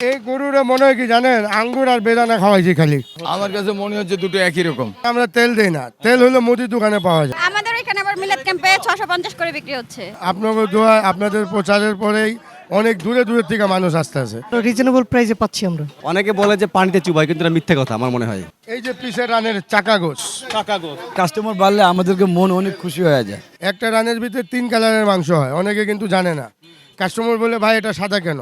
এই গরুরে মনে হয় কি জানেন আঙ্গুর আর বেদানা খাওয়াইছি খালি। আমার কাছে মনে হচ্ছে দুটো একই রকম। আমরা তেল দেই না। তেল হলো মুদির দোকানে পাওয়া যায়। আমাদের এখানে আবার মিলাদ ক্যাম্পে ছশো পঞ্চাশ করে বিক্রি হচ্ছে। আপনাদের দোয়া আপনাদের প্রচারের পরেই অনেক দূরে দূরের থেকে মানুষ আসতে আছে রিজনেবল প্রাইসে পাচ্ছি আমরা। অনেকে বলে যে পানিতে চুবাই কিন্তু এটা মিথ্যে কথা আমার মনে হয়। এই যে পিসের রানের চাকা গোস। কাস্টমার বাড়লে আমাদেরকে মন অনেক খুশি হয়ে যায়। একটা রানের ভিতরে তিন কালারের মাংস হয় অনেকে কিন্তু জানে না। কাস্টমার বলে ভাই এটা সাদা কেন?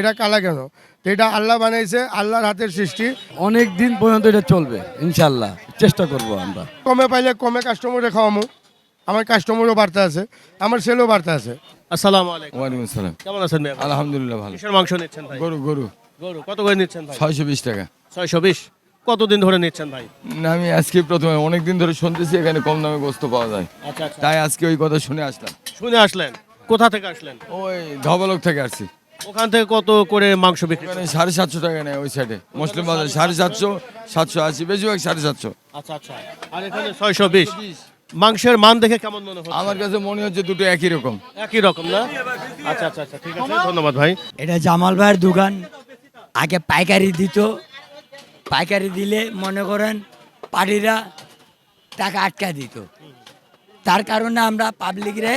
এটা কালা কেন? তো এটা আল্লাহ বানাইছে আল্লাহর হাতের সৃষ্টি। অনেক দিন পর্যন্ত এটা চলবে ইনশাল্লাহ চেষ্টা করব আমরা। কমে পাইলে কমে কাস্টমারে খাওয়ামো। আমার কাস্টমারও বাড়তে আছে আমার সেলও বাড়তে আছে। আসসালামু আলাইকুম। ওয়ালাইকুম আসসালাম। কেমন আছেন ভাই? আলহামদুলিল্লাহ ভালো। কিসের মাংস নিচ্ছেন ভাই? গরু গরু। গরু। কত করে নিচ্ছেন ভাই? ছয়শো বিশ টাকা। ছয়শো বিশ। কতদিন ধরে নিচ্ছেন ভাই? না আমি আজকে প্রথমে অনেকদিন ধরে শুনতেছি এখানে কম দামে গোস্ত পাওয়া যায়। আচ্ছা আচ্ছা। তাই আজকে ওই কথা শুনে আসলাম। শুনে আসলেন। কোথা থেকে আসলেন? ওই ধবলক থেকে আসছি। ওখান থেকে কত করে মাংস বিক্রি করেন? সাড়ে সাতশো টাকা নেয় ওই সাইডে মুসলিম বাজার সাড়ে সাতশো সাতশো আশি বেশিরভাগ সাড়ে সাতশো। আচ্ছা আচ্ছা। আর এখানে ছয়শো বিশ। মাংসের মান দেখে কেমন মনে হচ্ছে? আমার কাছে মনে হচ্ছে দুটো একই রকম। একই রকম না? আচ্ছা আচ্ছা আচ্ছা ঠিক আছে। ধন্যবাদ ভাই। এটা জামাল ভাইয়ের দোকান। আগে পাইকারি দিত। পাইকারি দিলে মনে করেন পাড়িরা টাকা আটকা দিত। তার কারণে আমরা পাবলিকরে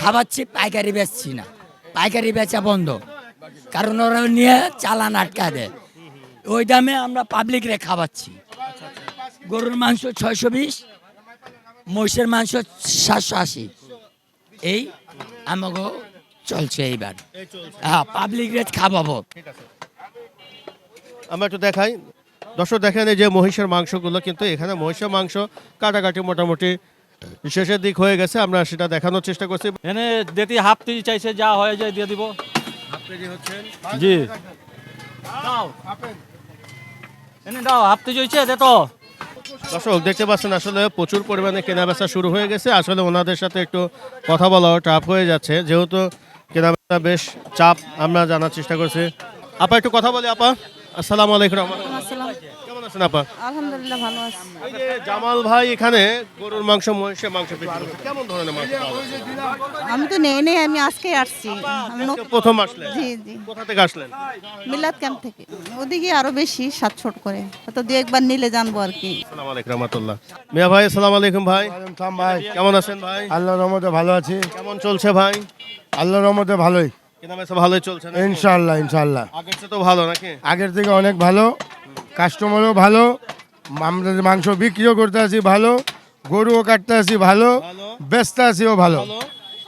খাওয়াচ্ছি পাইকারি বেচছি না। পাইকারি বেচা বন্ধ। কারণ ওরা নিয়ে চালান আটকা দেয়। ওই দামে আমরা পাবলিকরে খাওয়াচ্ছি। গরুর মাংস ছয়শো বিশ মহিষের মাংস সাতশো আশি। এই আমাকে চলছে এইবার। হ্যাঁ পাবলিক রেট খাওয়াবো। আমরা একটু দেখাই। দর্শক দেখেন এই যে মহিষের মাংসগুলো কিন্তু এখানে মহিষের মাংস কাটাকাটি মোটামুটি শেষের দিক হয়ে গেছে। আমরা সেটা দেখানোর চেষ্টা করছি। এনে দিতে হাফ কেজি চাইছে যা হয়ে যায় দিয়ে দিব। জি। দাও এনে দাও হাফ কেজি হয়েছে দে তো। দর্শক দেখতে পাচ্ছেন আসলে প্রচুর পরিমাণে কেনাবেচা শুরু হয়ে গেছে। আসলে ওনাদের সাথে একটু কথা বলা টাফ হয়ে যাচ্ছে। যেহেতু কেনাবেচা বেশ চাপ আমরা জানার চেষ্টা করছি। আপা একটু কথা বলি আপা। আসসালামু আলাইকুম। কেমন আছেন আপা? আলহামদুলিল্লাহ ভালো আছে। এই যে জামাল ভাই এখানে গরুর মাংস মহিষের মাংস বিক্রি করছে। কেমন ধরনের মাংস আমি তো নেই নেই আমি আজকে আসছি। আমি প্রথম আসলেন? জি জি। কোথা থেকে আসলেন? মিলাদ ক্যাম্প থেকে। ওদিকে আরও বেশি সাত ছোট করে। তো দু একবার নিলে জানব আর কি। আসসালামু আলাইকুম রহমতুল্লাহ। মিয়া ভাই আসসালামু আলাইকুম ভাই। ভাই। কেমন আছেন ভাই? আল্লাহর রহমতে ভালো আছি। কেমন চলছে ভাই? আল্লাহর রহমতে ভালোই। কেনাবেচা ভালোই চলছে না ইনশাল্লাহ ইনশাল্লাহ আগের চেয়ে তো ভালো নাকি? আগের থেকে অনেক ভালো কাস্টমারও ভালো আমরা মাংস বিক্রিও করতে আছি ভালো গরুও কাটতে আছি ভালো বেচতে আছিও ভালো। ভালো।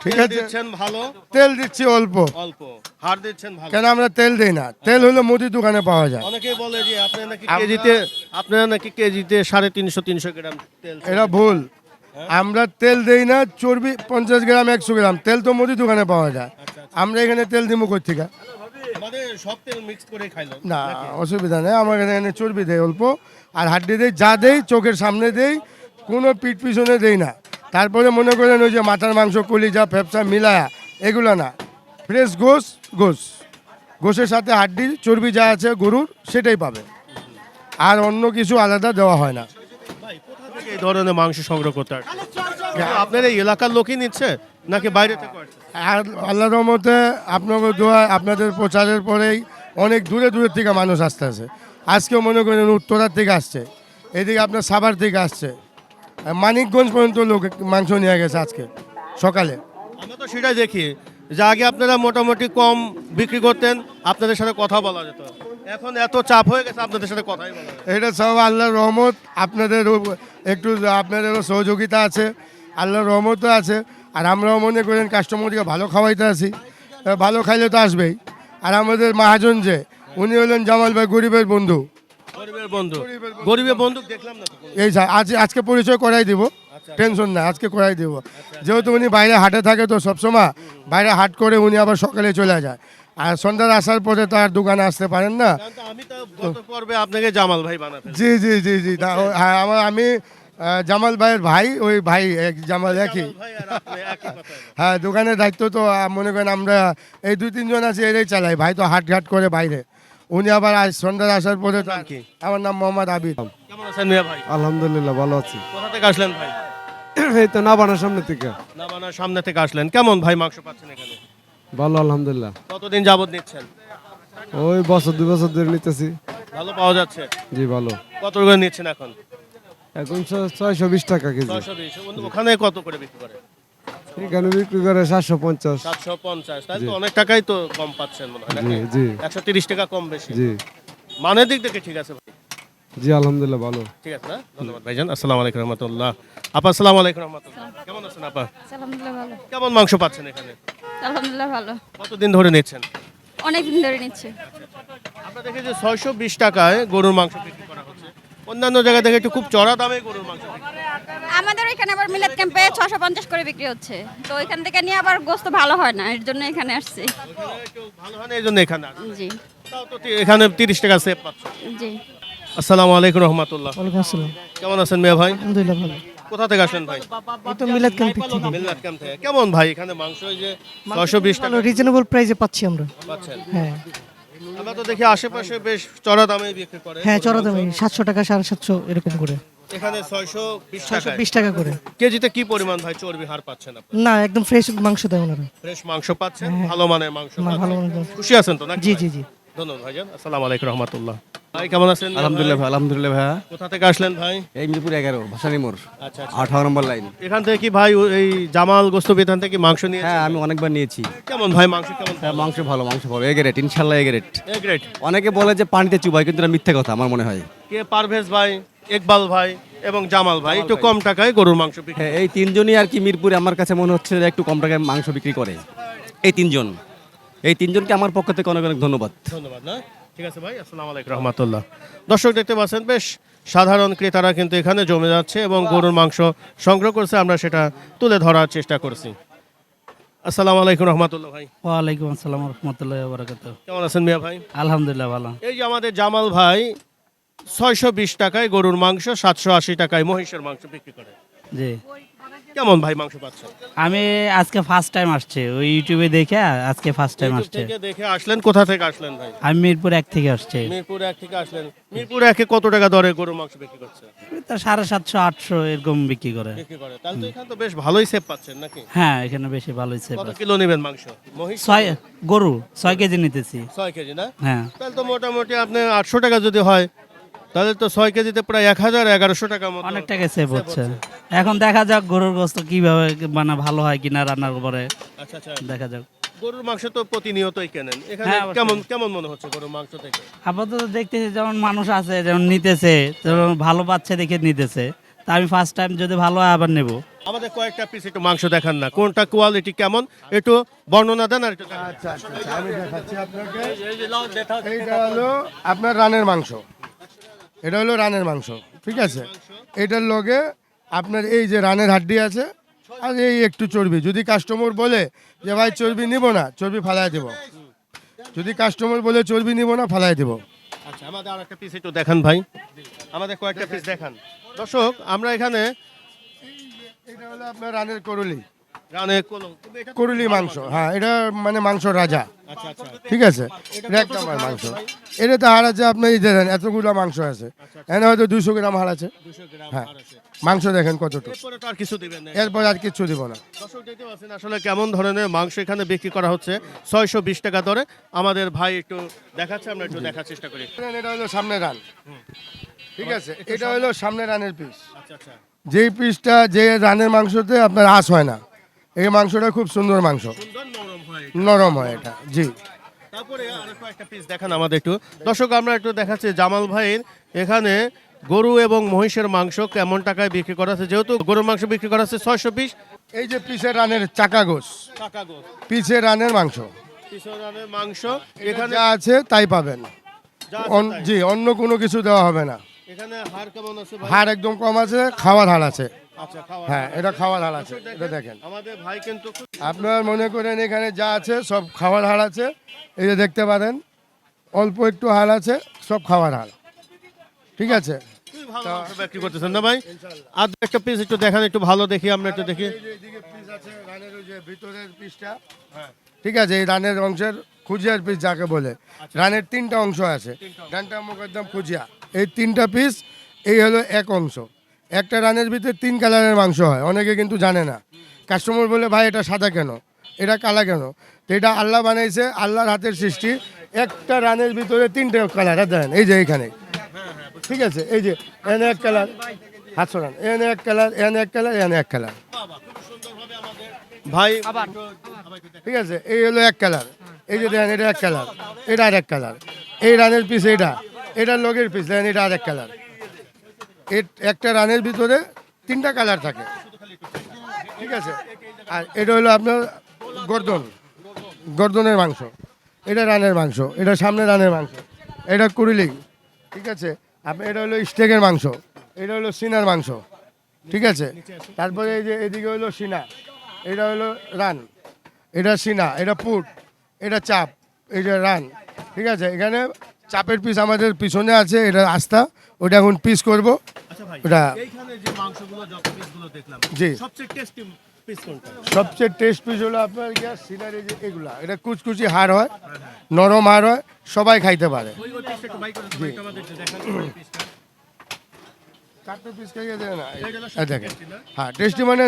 ঠিক তেল আছে। দিচ্ছেন ভালো। তেল দিচ্ছি অল্প। অল্প। হার দিচ্ছেন ভালো। কেন আমরা তেল দেই না? তেল হলো মুদির দোকানে পাওয়া যায়। অনেকে বলে যে আপনারা নাকি কেজিতে আপনারা নাকি কেজিতে সাড়ে তিনশো তিনশো গ্রাম তেল এটা ভুল। আমরা তেল দেই না চর্বি পঞ্চাশ গ্রাম একশো গ্রাম। তেল তো মুদির দোকানে পাওয়া যায়। আমরা এখানে তেল দিব কই থেকে না অসুবিধা নেই। আমার এখানে চর্বি দেয় অল্প আর হাড্ডি দেই যা দেই চোখের সামনে দেই কোনো পিঠ পিছনে দেই না। তারপরে মনে করেন ওই যে মাথার মাংস কলিজা ফ্যাপসা মিলায়া এগুলো না। ফ্রেশ গোস গোস। গোসের সাথে হাড্ডি চর্বি যা আছে গরুর সেটাই পাবে। আর অন্য কিছু আলাদা দেওয়া হয় না। থেকে এই ধরনের মাংস সংগ্রহ করতে আসছে আপনার এই এলাকার লোকই নিচ্ছে নাকি বাইরে থেকে আর আল্লাহ রহমতে আপনাদের দোয়া আপনাদের প্রচারের পরেই অনেক দূরে দূরের থেকে মানুষ আসতে আছে। আজকেও মনে করেন উত্তরার থেকে আসছে এদিকে আপনার সাভার থেকে আসছে। মানিকগঞ্জ পর্যন্ত লোক মাংস নিয়ে গেছে আজকে সকালে। আমরা তো সেটাই দেখি যে আগে আপনারা মোটামুটি কম বিক্রি করতেন আপনাদের সাথে কথা বলা যেত। এখন এত চাপ হয়ে গেছে আপনাদের সাথে কথাই বলা যায়। না। এটা সব আল্লাহর রহমত আপনাদের একটু আপনাদেরও সহযোগিতা আছে আল্লাহর রহমতও আছে আর আমরাও মনে করেন কাস্টমারকে ভালো খাওয়াইতে আছি ভালো খাইলে তো আসবেই। আর আমাদের মহাজন যে উনি হলেন জামাল ভাই গরিবের বন্ধু। গরিবের বন্ধু। গরিবের বন্ধু দেখলাম না তো। এই যা- আজ আজকে পরিচয় করাই দিব। টেনশন না আজকে করাই দিব। যেহেতু উনি বাইরে হাটে থাকে তো সবসময় বাইরে হাট করে উনি আবার সকালে চলে যায়। আর সন্ধ্যার আসার পরে তো আর দোকানে আসতে পারেন না। আমি তো গত পর্বে আপনাকে জামাল ভাই বানাতে জি জি জি জি হ্যাঁ আমার আমি জামাল ভাইয়ের ভাই ওই ভাই এক জামাল একই। ভাই আর আপনি একই কথা হ্যাঁ দোকানের দায়িত্ব তো মনে করেন আমরা এই দুই তিনজন আছি এরাই চালাই ভাই তো হাট ঘাট করে বাইরে। উনি আবার আজ সন্ধ্যার আসার পরে তো আমার নাম মোহাম্মদ আবিদ। কেমন আছেন ভাই? আলহামদুলিল্লাহ ভালো আছি। কোথা থেকে আসলেন ভাই? এই তো না বানার সামনে থেকে। না বানার সামনে থেকে আসলেন। কেমন ভাই মাংস পাচ্ছেন এখানে? ভালো আলহামদুলিল্লাহ। কতদিন যাবত নিচ্ছেন? ওই বছর দুই বছর ধরে নিতেছি। ভালো পাওয়া যাচ্ছে? জি ভালো। কত করে নিচ্ছেন এখন? এখন ছয়শো বিশ টাকা কেজি। ওখানে কত করে বিক্রি করে? এখানে বিক্রি করে সাতশো পঞ্চাশ। সাতশো পঞ্চাশ। তাই তো অনেক টাকাই তো কম পাচ্ছেন মনে হয় জি জি। একশো তিরিশ টাকা কম বেশি। জি। মানের দিক থেকে ঠিক আছে ভাই। জি আলহামদুলিল্লাহ ভালো। ঠিক আছে না? ধন্যবাদ ভাইজান। আসসালামু আলাইকুম রহমতুল্লাহ। আপা আসসালামু আলাইকুম রহমতুল্লাহ। কেমন আছেন আপা? আলহামদুলিল্লাহ ভালো। কেমন মাংস পাচ্ছেন এখানে? আলহামদুলিল্লাহ ভালো। কতদিন ধরে নিচ্ছেন? অনেক দিন ধরে নিচ্ছে। আমরা দেখি যে ছয়শো বিশ টাকায় গরুর মাংস বিক্রি করা হচ্ছে। অন্যান্য জায়গায় দেখে একটু খুব চড়া দামে গরুর মাংস। আমাদের এখানে আবার মিলাদ ক্যাম্পে ছশো পঞ্চাশ করে বিক্রি হচ্ছে। তো এখান থেকে নিয়ে আবার গোস্ত ভালো হয় না এর জন্য এখানে আসছি। ভালো হয় না এই জন্য এখানে জি। তাও তো এখানে তিরিশ টাকা সেভ পাচ্ছে। জি। আসসালামু আলাইকুম রহমতুল্লাহ। ওয়ালাইকুম আসসালাম। কেমন আছেন মেয়ে ভাই? আলহামদুলিল্লাহ ভালো। কোথা থেকে আসলেন ভাই? এই তো মিলাদ ক্যাম্প থেকে। মিল্লাত ক্যাম্প থেকে। কেমন ভাই এখানে মাংস এই যে ছয়শো বিশ টাকা? ভালো রিজনেবল প্রাইসে পাচ্ছি আমরা। পাচ্ছেন। হ্যাঁ। আমরা তো দেখি আশেপাশে বেশ চড়া দামে বিক্রি করে। হ্যাঁ চড়া দামে। সাতশো টাকা সাড়ে সাতশো এরকম করে। এখানে ছয়শো বিশ ছয়শো টাকা বিশ টাকা করে। কেজিতে কি পরিমাণ ভাই চর্বি হার পাচ্ছেন আপনি? না একদম ফ্রেশ মাংস দেয় ওনারা। ফ্রেশ মাংস পাচ্ছেন ভালো মানের মাংস হ্যাঁ, ভালো পাচ্ছেন। খুশি আছেন তো নাকি জি জি জি। ধন্যবাদ ভাইজান। আসসালামু আলাইকুম রহমতুল্লাহ। ভাই কেমন আছেন? আলহামদুলিল্লাহ ভাই? আলহামদুলিল্লাহ ভাইয়া কোথা থেকে আসলেন ভাই? এই মিরপুর এগারো ভাসানি মোড় আচ্ছা আচ্ছা। আঠারো নম্বর লাইন। এখান থেকে কি ভাই এই জামাল গোস্ত বেতান থেকে মাংস নিয়ে হ্যাঁ আমি অনেকবার নিয়েছি। কেমন ভাই মাংস কেমন? হ্যাঁ মাংস ভালো মাংস ভালো এগেরেট ইনশাল্লাহ এগেরেট এ গ্রেট অনেকে বলে যে পানিতে চুবাই কিন্তু এটা মিথ্যে কথা আমার মনে হয়। কে পারভেজ ভাই ইকবাল ভাই এবং জামাল ভাই একটু কম টাকায় গরুর মাংস বিক্রি হ্যাঁ এই তিনজনই আর কি মিরপুরে আমার কাছে মনে হচ্ছে যে একটু কম টাকায় মাংস বিক্রি করে। এই তিনজন। এই তিনজনকে আমার পক্ষ থেকে অনেক অনেক ধন্যবাদ। ধন্যবাদ না? ঠিক আছে ভাই আসসালামু আলাইকুম। রহমতুল্লাহ। দর্শক দেখতে পাচ্ছেন বেশ সাধারণ ক্রেতারা কিন্তু এখানে জমে যাচ্ছে এবং গরুর মাংস সংগ্রহ করছে আমরা সেটা তুলে ধরার চেষ্টা করছি। আসসালামু আলাইকুম রহমতুল্লাহ ভাই। ওয়ালাইকুম আসসালাম রহমতুল্লাহ বারাকাত কেমন আছেন মিয়া ভাই? আলহামদুলিল্লাহ ভালো। এই যে আমাদের জামাল ভাই ছয়শো বিশ টাকায় গরুর মাংস সাতশো আশি টাকায় মহিষের মাংস বিক্রি করে। জি। কেমন ভাই মাংস পাচ্ছেন? আমি আজকে ফার্স্ট টাইম আসছে। ওই ইউটিউবে দেখে আজকে ফার্স্ট টাইম আসছে। থেকে দেখে আসলেন কোথা থেকে আসলেন ভাই? আমি মিরপুর এক থেকে আসছে। মিরপুর এক থেকে আসলেন। মিরপুর একে কত টাকা দরে গরুর মাংস বিক্রি করছে? তা সাড়ে সাতশো আটশো এরকম বিক্রি করে। বিক্রি করে। তাহলে তো এখানে তো বেশ ভালোই সেভ পাচ্ছেন নাকি? হ্যাঁ এখানে বেশি ভালো হচ্ছে কত কিলো নেবেন মাংস? মহিষ? ছয় গরু ছয় কেজি নিতেছি। ছয় কেজি না? হ্যাঁ। তাহলে তো মোটামুটি আপনি আটশো টাকা যদি হয় তাহলে তো ছয় কেজিতে প্রায় এক হাজার এগারোশো টাকা মতো অনেক টাকা সেভ হচ্ছে। এখন দেখা যাক গরুর গোস্ত কীভাবে মানে ভালো হয় কিনা রান্নার পরে আচ্ছা আচ্ছা। দেখা যাক। গরুর মাংস তো প্রতিনিয়তই কেনেন। এখানে হ্যাঁ, কেমন কেমন মনে হচ্ছে গরুর মাংস থেকে? আপাতত দেখতেছি যেমন মানুষ আছে যেমন নিতেছে যেমন ভালো পাচ্ছে দেখে নিতেছে। তা আমি ফার্স্ট টাইম যদি ভালো হয় আবার নেব। আমাদের কয়েকটা পিস একটু মাংস দেখান না। কোনটা কোয়ালিটি কেমন? একটু বর্ণনা দেন আর একটু দেখান। আচ্ছা আচ্ছা আচ্ছা, আমি দেখাচ্ছি আপনাকে। এইটা হলো আপনার রানের মাংস। এটা হলো রানের মাংস ঠিক আছে? এটার লগে আপনার এই যে রানের হাড্ডি আছে আর এই একটু চর্বি। যদি কাস্টমার বলে যে ভাই চর্বি নিব না চর্বি ফালাই দেব। যদি কাস্টমার বলে চর্বি নিব না ফালাই দেব। আচ্ছা আমাদের আর একটা পিস একটু দেখান ভাই। আমাদের কয়েকটা পিস দেখান। দর্শক আমরা এখানে এটা হলো আপনার রানের করুলি। করুলি মাংস হ্যাঁ এটা মানে মাংস রাজা। আচ্ছা আচ্ছা। ঠিক আছে? এটা এক নাম্বার মাংস। এটা তো হার আছে আপনি দেখেন এতগুলো মাংস আছে। এখানে হয়তো দুশো গ্রাম হার আছে। হ্যাঁ। মাংস দেখেন কতটুকু। এরপরে আর কিছু দিবেন এরপর আর কিচ্ছু দিব না। আসলে কেমন ধরনের মাংস এখানে বিক্রি করা হচ্ছে। ছয়শো বিশ টাকা দরে। আমাদের ভাই একটু দেখাচ্ছে আমরা একটু দেখার চেষ্টা করি। এটা হলো সামনে রান। ঠিক আছে? এটা হলো সামনে রানের পিস আচ্ছা আচ্ছা। যেই পিসটা যে রানের মাংসতে আপনার আঁশ হয় না। এই মাংসটা খুব সুন্দর মাংস। নরম হয় এটা। জি। তারপরে পিস দেখান আমাদের একটু। দর্শক আমরা একটু দেখাচ্ছি জামাল ভাইয়ের এখানে গরু এবং মহিষের মাংস কেমন টাকায় বিক্রি করা আছে। যেহেতু গরুর মাংস বিক্রি করা আছে ছয়শো পিস। এই যে পিসের রানের চাকা গোস। পিসের রানের মাংস। মাংস। এখানে যা আছে তাই পাবেন। জি অন্য কোনো কিছু দেওয়া হবে না। এখানে হার কেমন আছে হাড় একদম কম আছে খাওয়ার হাড় আছে। হ্যাঁ এটা খাওয়ার হাড় আছে এটা দেখেন আমাদের ভাই কিন্তু আপনার মনে করেন এখানে যা আছে সব খাওয়ার হাড় আছে। এই যে দেখতে পারেন অল্প একটু হাড় আছে সব খাওয়ার হাড় ঠিক আছে? খুবই ভালো মাংস বিক্রি করতেছেন না ভাই? আর একটা পিস একটু দেখান একটু ভালো দেখি আমরা একটু দেখি। ঠিক আছে এই রানের অংশের খুজিয়ার পিস যাকে বলে। রানের তিনটা অংশ আছে। ডানটা মুখ একদম খুজিয়া। এই তিনটা পিস এই হলো এক অংশ। একটা রানের ভিতরে তিন কালারের মাংস হয়, অনেকে কিন্তু জানে না। কাস্টমার বলে, ভাই, এটা সাদা কেন? এটা কালা কেন? তো এটা আল্লাহ বানাইছে, আল্লাহর হাতের সৃষ্টি। একটা রানের ভিতরে তিনটে কালার দেন এই যে এখানে ঠিক আছে, এই যে, এনে এক কালার হাতশো রান এনে এক কালার, এনে এক কালার, এনে এক কালার। ভাই, ঠিক আছে, এই হলো এক কালার। এই যে দেখেন, এটা এক কালার, এটা আর এক কালার। এই রানের পিস এটা এটার লগের পিস, দেখেন, এটা আর এক কালার। একটা রানের ভিতরে তিনটা কালার থাকে। ঠিক আছে? আর এটা হলো আপনার গর্দন। গর্দনের মাংস। এটা রানের মাংস। এটা সামনে রানের মাংস। এটা কুড়িলি। ঠিক আছে? আপনি এটা হলো স্টেকের মাংস। এটা হলো সিনার মাংস। ঠিক আছে? তারপরে এই যে, এদিকে হলো সিনা। এটা হলো রান। এটা সিনা। এটা পুট। এটা চাপ। এটা রান। ঠিক আছে? এখানে চাপের পিস আমাদের পিছনে আছে। এটা আস্থা। ওটা এখন পিস করব। আচ্ছা ওটা জি। সবচেয়ে টেস্টি পিস হলো আপনার গ্যাস সিনারি যে এগুলা এটা কুচকুচি হাড় হয় নরম হাড় হয় সবাই খাইতে পারে? হ্যাঁ টেস্টি মানে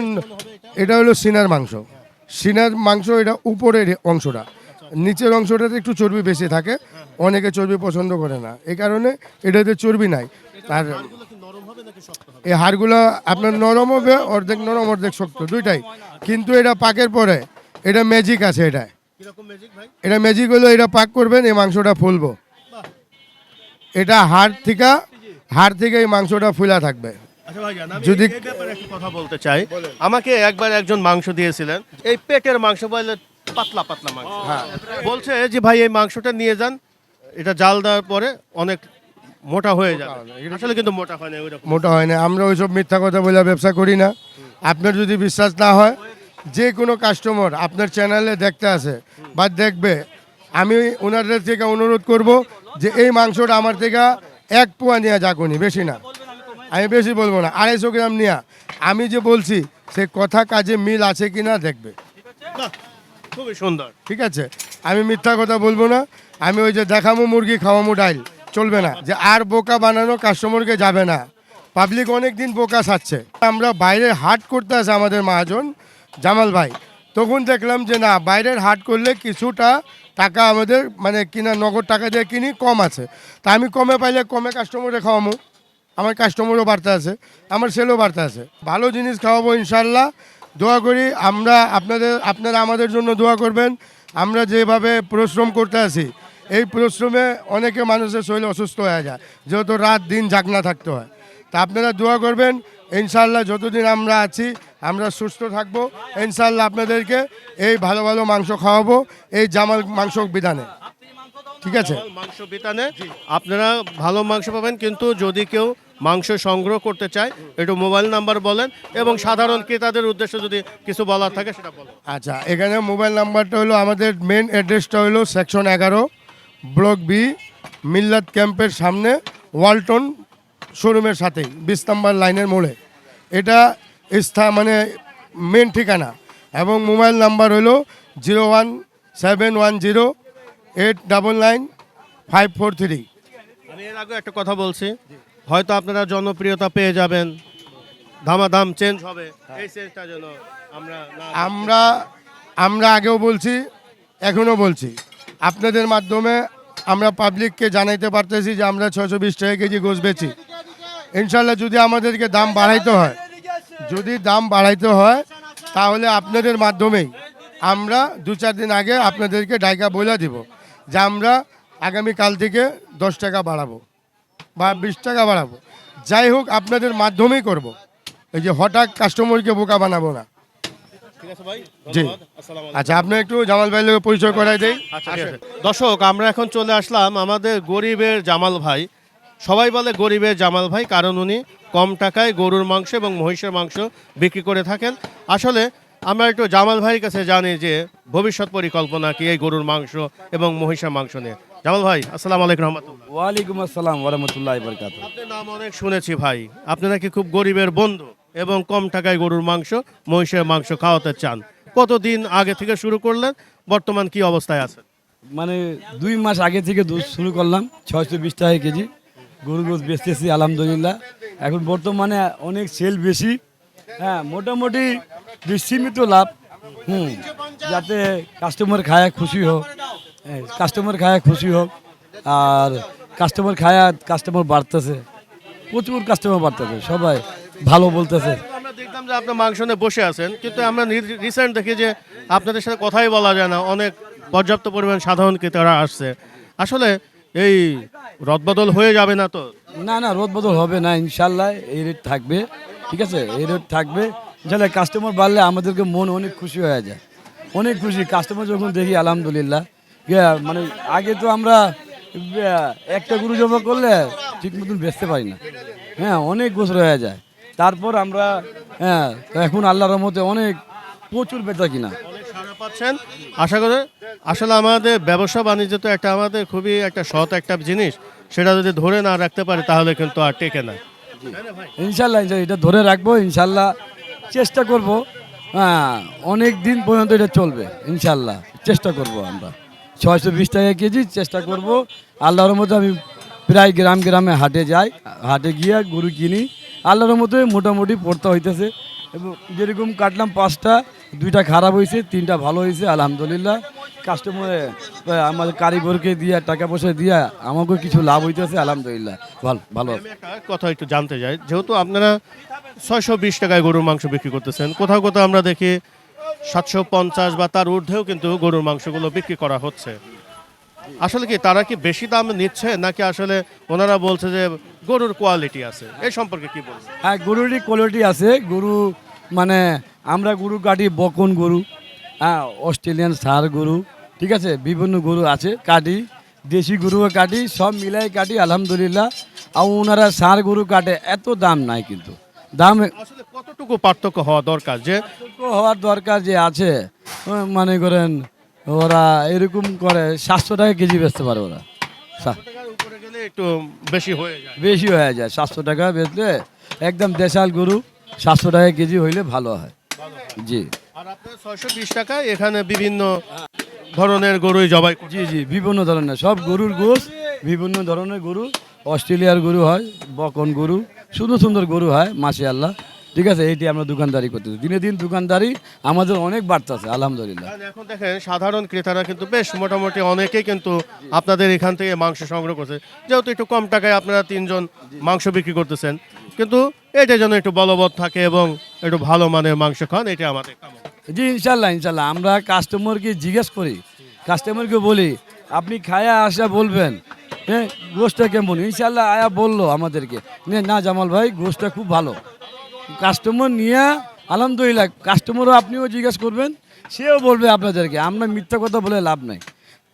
এটা হলো সিনার মাংস। সিনার মাংস এটা উপরের অংশটা। নিচের অংশটাতে একটু চর্বি বেশি থাকে অনেকে চর্বি পছন্দ করে না। এই কারণে এটাতে চর্বি নাই। আর এই হাড়গুলো আপনার নরম হবে অর্ধেক নরম অর্ধেক শক্ত দুইটাই। কিন্তু এটা পাকের পরে এটা ম্যাজিক আছে এটা এটা ম্যাজিক হলো এটা পাক করবেন এই মাংসটা ফুলবো। এটা হাড় থেকে হাড় থেকে এই মাংসটা ফুলা থাকবে। আচ্ছা যদি- কথা বলতে চাই। আমাকে একবার একজন মাংস দিয়েছিলেন। এই পেটের মাংস বলে পাতলা পাতলা মাংস। হ্যাঁ। বলছে যে ভাই এই মাংসটা নিয়ে যান। এটা জাল দেওয়ার পরে অনেক মোটা হয়ে যাবে। আসলে কিন্তু মোটা হয় না ওইরকম মোটা হয় না। আমরা ওইসব মিথ্যা কথা বলে ব্যবসা করি না। আপনার যদি বিশ্বাস না হয় যে কোনো কাস্টমার আপনার চ্যানেলে দেখতে আসে বা দেখবে আমি ওনাদের থেকে অনুরোধ করব যে এই মাংসটা আমার থেকে এক পোয়া নিয়ে যাকুনি বেশি না। আমি বেশি বলব না আড়াইশো গ্রাম নিয়ে। আমি যে বলছি সে কথা কাজে মিল আছে কি না দেখবে খুবই সুন্দর। ঠিক আছে? আমি মিথ্যা কথা বলব না। আমি ওই যে দেখামো মুরগি, খাওয়ামো ডাইল। চলবে না। যে আর বোকা বানানো কাস্টমারকে যাবে না। পাবলিক অনেক দিন বোকা সাচ্ছে আমরা বাইরে হাট করতে আসে আমাদের মহাজন জামাল ভাই। তখন দেখলাম যে না, বাইরের হাট করলে কিছুটা টাকা আমাদের মানে কিনা নগদ টাকা দিয়ে কিনি, কম আছে। তা আমি কমে পাইলে কমে কাস্টমারে খাওয়ামো। আমার কাস্টমারও বাড়তে আছে, আমার সেলও বাড়তে আছে। ভালো জিনিস খাওয়াবো ইনশাল্লাহ দোয়া করি, আমরা আপনাদের, আপনারা আমাদের জন্য দোয়া করবেন। আমরা যেভাবে পরিশ্রম করতে আছি, এই পরিশ্রমে অনেকে মানুষের শরীর অসুস্থ হয়ে যায়, যেহেতু রাত দিন জাগনা থাকতে হয়। তা আপনারা দোয়া করবেন ইনশাল্লাহ যতদিন আমরা আছি, আমরা সুস্থ থাকব। ইনশাল্লাহ আপনাদেরকে এই ভালো ভালো মাংস খাওয়াবো, এই জামাল মাংস বিধানে। ঠিক আছে? মাংস বিধানে আপনারা ভালো মাংস পাবেন, কিন্তু যদি কেউ মাংস সংগ্রহ করতে চায় একটু মোবাইল নাম্বার বলেন এবং সাধারণ ক্রেতাদের উদ্দেশ্যে যদি কিছু বলার থাকে সেটা বলেন। আচ্ছা এখানে মোবাইল নাম্বারটা হলো আমাদের মেন অ্যাড্রেসটা হলো সেকশন এগারো ব্লক বি মিল্লাত ক্যাম্পের সামনে ওয়ালটন শোরুমের সাথেই বিশ নাম্বার লাইনের মোড়ে। এটা স্থান মানে মেন ঠিকানা। এবং মোবাইল নাম্বার হলো zero one seven one zero eight double nine five four three. আমি এর আগে একটা কথা বলছি। হয়তো আপনারা জনপ্রিয়তা পেয়ে যাবেন। ধামাধাম চেঞ্জ হবে। এই চেঞ্জটা যেন আমরা আমরা আমরা আগেও বলছি, এখনও বলছি। আপনাদের মাধ্যমে আমরা পাবলিককে জানাইতে পারতেছি যে আমরা ছশো বিশ টাকা কেজি গোছ বেচি। ইনশাল্লাহ যদি আমাদেরকে দাম বাড়াইতে হয়, যদি দাম বাড়াইতে হয়, তাহলে আপনাদের মাধ্যমেই আমরা দু চার দিন আগে আপনাদেরকে ডাইকা বলে দিব যে আমরা আগামী কাল থেকে দশ টাকা বাড়াবো। বা বিশ টাকা বাড়াবো। যাই হোক আপনাদের মাধ্যমেই করব। এই যে হঠাৎ কাস্টমারকে বোকা বানাবো না। জি। আচ্ছা আপনি একটু জামাল ভাইয়ের লোক পরিচয় করাই দেই। আচ্ছা। দর্শক আমরা এখন চলে আসলাম আমাদের গরিবের জামাল ভাই। সবাই বলে গরিবের জামাল ভাই কারণ উনি কম টাকায় গরুর মাংস এবং মহিষের মাংস বিক্রি করে থাকেন। আসলে আমরা একটু জামাল ভাইয়ের কাছে জানি যে ভবিষ্যৎ পরিকল্পনা কি এই গরুর মাংস এবং মহিষের মাংস নিয়ে। জামাল ভাই আসসালামু আলাইকুম রহমতুল্লাহ। ওয়ালাইকুম আসসালাম ওরহমতুল্লাহ বরকাত আপনার নাম অনেক শুনেছি ভাই। আপনি নাকি খুব গরিবের বন্ধু এবং কম টাকায় গরুর মাংস মহিষের মাংস খাওয়াতে চান। কতদিন আগে থেকে শুরু করলেন? বর্তমান কি অবস্থায় আছেন? মানে দুই মাস আগে থেকে দুধ শুরু করলাম ছয়শো বিশ টাকা কেজি। গরু গোছ বেচতেছি আলহামদুলিল্লাহ। এখন বর্তমানে অনেক সেল বেশি। হ্যাঁ মোটামুটি সীমিত লাভ। হুম যাতে কাস্টমার খায় খুশি হোক। কাস্টমার খায় খুশি হোক। আর কাস্টমার খায় কাস্টমার বাড়তেছে। প্রচুর কাস্টমার বাড়তেছে সবাই ভালো বলতেছে। দেখলাম যে আপনার মাংস নিয়ে বসে আছেন কিন্তু আমরা রিসেন্ট দেখি যে আপনাদের সাথে কথাই বলা যায় না। অনেক পর্যাপ্ত পরিমাণ সাধারণ ক্রেতারা আসছে। আসলে এই রদবদল হয়ে যাবে না তো? না না রোদ বদল হবে না ইনশাল্লাহ এই রেট থাকবে ঠিক আছে? এই রেট থাকবে। ইনশাল্লাহ কাস্টমার বাড়লে আমাদেরকে মন অনেক খুশি হয়ে যায়। অনেক খুশি। কাস্টমার যখন দেখি আলহামদুলিল্লাহ। মানে আগে তো আমরা একটা গরু জমা করলে ঠিক মতন বেচতে পারি না। হ্যাঁ অনেক গোসর হয়ে যায়। তারপর আমরা হ্যাঁ এখন আল্লাহর রহমতে অনেক প্রচুর বেচা কিনা। পাচ্ছেন। আশা করে আসলে আমাদের ব্যবসা বাণিজ্য তো একটা আমাদের খুবই একটা সৎ একটা জিনিস। সেটা যদি ধরে না রাখতে পারে তাহলে কিন্তু আর টেকে না। ইনশাল্লাহ ইনশাল্লাহ এটা ধরে রাখব ইনশাল্লাহ চেষ্টা করব। হ্যাঁ অনেক দিন পর্যন্ত এটা চলবে ইনশাল্লাহ চেষ্টা করব আমরা। ছয়শো বিশ টাকা কেজি চেষ্টা করব। আল্লাহর মতো আমি প্রায় গ্রাম গ্রামে হাটে যাই, হাটে গিয়ে গরু কিনি। আল্লাহর মতো মোটামুটি পড়তে হইতেছে। এবং যেরকম কাটলাম পাঁচটা, দুইটা খারাপ হয়েছে তিনটা ভালো হয়েছে আলহামদুলিল্লাহ। কাস্টমার আমাদের কারিগরকে দিয়ে, টাকা পয়সা দিয়ে আমাকেও কিছু লাভ হইতেছে, আলহামদুলিল্লাহ। ভালো ভালো। কথা একটু জানতে চাই। যেহেতু আপনারা ছয়শো বিশ টাকায় গরুর মাংস বিক্রি করতেছেন, কোথাও কোথাও আমরা দেখি সাতশো পঞ্চাশ বা তার ঊর্ধ্বেও কিন্তু গরুর মাংসগুলো বিক্রি করা হচ্ছে। আসলে কি তারা কি বেশি দাম নিচ্ছে, নাকি আসলে ওনারা বলছে যে গরুর কোয়ালিটি আছে? এই সম্পর্কে কি বলছে হ্যাঁ গরুরই কোয়ালিটি আছে। গরু মানে আমরা গরু কাটি বকন গরু হ্যাঁ অস্ট্রেলিয়ান সার গরু, ঠিক আছে? বিভিন্ন গরু আছে কাটি, দেশি গরুও কাটি, সব মিলাই কাটি, আলহামদুলিল্লাহ। আর ওনারা সার গরু কাটে, এত দাম নাই কিন্তু। দাম আসলে কতটুকু পার্থক্য হওয়া দরকার যে হওয়ার দরকার যে আছে মনে করেন ওরা এরকম করে সাতশো টাকা কেজি বেচতে পারে ওরা। একটু বেশি হয়ে যায়। বেশি হয়ে যায় সাতশো টাকা বেচলে একদম দেশাল গরু সাতশো টাকা কেজি হইলে ভালো হয়। জি। আর আপনার ছয়শো বিশ টাকায় এখানে বিভিন্ন ধরনের গরুই জবাই জি জি বিভিন্ন ধরনের সব গরুর গোশ বিভিন্ন ধরনের গরু অস্ট্রেলিয়ার গরু হয় বকন গরু সুন্দর সুন্দর গরু হয় মাসে আল্লাহ ঠিক আছে এইটি আমরা দোকানদারি করতেছি। দিনে দিন দোকানদারি আমাদের অনেক বাড়তেছে আলহামদুলিল্লাহ। এখন দেখেন সাধারণ ক্রেতারা কিন্তু বেশ মোটামুটি অনেকেই কিন্তু আপনাদের এখান থেকে মাংস সংগ্রহ করছে। যেহেতু একটু কম টাকায় আপনারা তিনজন মাংস বিক্রি করতেছেন কিন্তু এটা যেন একটু বলবৎ থাকে এবং একটু ভালো মানের মাংস খান এটা আমাদের জি ইনশাল্লাহ ইনশাল্লাহ আমরা কাস্টমারকে জিজ্ঞেস করি। কাস্টমারকে বলি আপনি খায়া আসা বলবেন হ্যাঁ গোষ্ঠটা কেমন? ইনশাল্লাহ আয়া বলল আমাদেরকে। না জামাল ভাই গোষ্ঠটা খুব ভালো। কাস্টমার নিয়ে আলহামদুলিল্লাহ কাস্টমারও আপনিও জিজ্ঞেস করবেন সেও বলবে আপনাদেরকে। আমরা মিথ্যা কথা বলে লাভ নাই।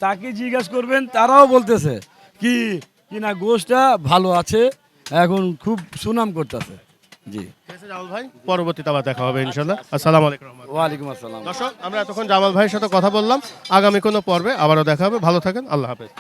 তাকে জিজ্ঞেস করবেন তারাও বলতেছে কি কি না গোষ্ঠটা ভালো আছে এখন খুব সুনাম করতেছে। জি। জামাল ভাই পরবর্তীতে আবার দেখা হবে ইনশাল্লাহ আসসালামু আলাইকুম। ওয়ালাইকুম আসসালাম। দর্শক আমরা এতক্ষণ জামাল ভাইয়ের সাথে কথা বললাম। আগামী কোনো পর্বে আবারও দেখা হবে। ভালো থাকেন আল্লাহ হাফেজ।